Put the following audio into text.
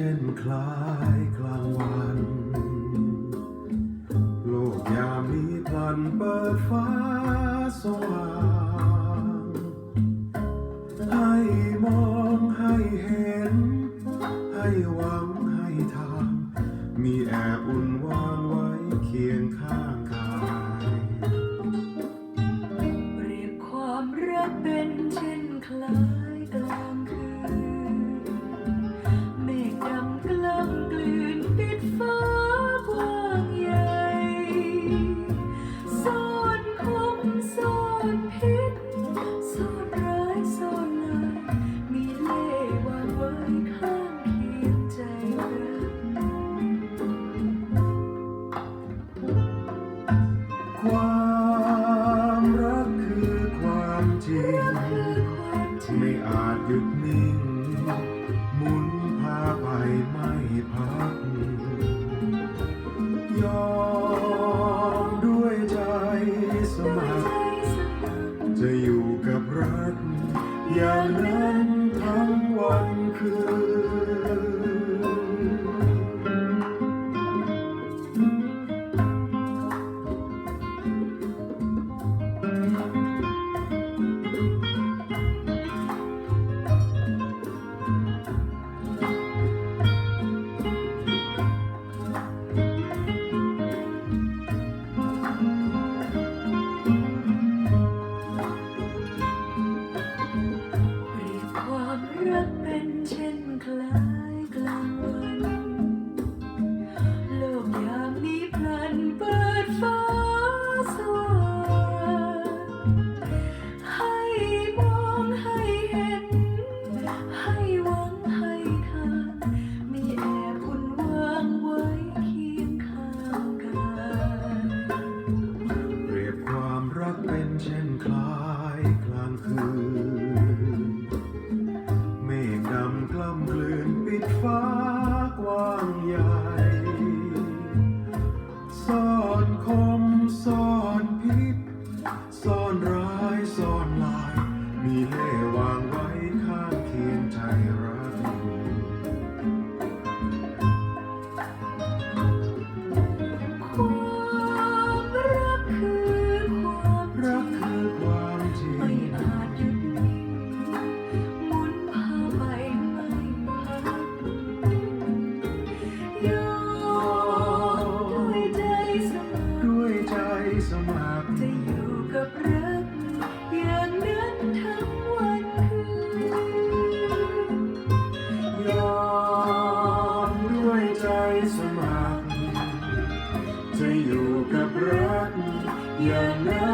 เช่นคล้ายกลางวัน โลกยามนี้พลันเปิดฟ้าสว่างให้มองให้เห็น ให้หวังให้ทาง มีแอบอุ่นวางไว้เคียงข้างกายเปรียบความรักเป็นเช่นคล้าย ไม่อาจหยุดนิ่ง หมุนพาไปไม่พัก ยอมด้วยใจสมัคร จะอยู่กับรัก อย่างนั้นทั้งวันคืน เช่นคล้ายกลางวันโลกยามนี้พลันเปิดฟ้าสว่างให้มองให้เห็น ให้หวังให้ทางมีแอบอุ่นวางไว้เคียงข้างกายเรียบความรักเป็นเช่นคล้าย น สมัครจะอยู่กับรักอย่างนั้น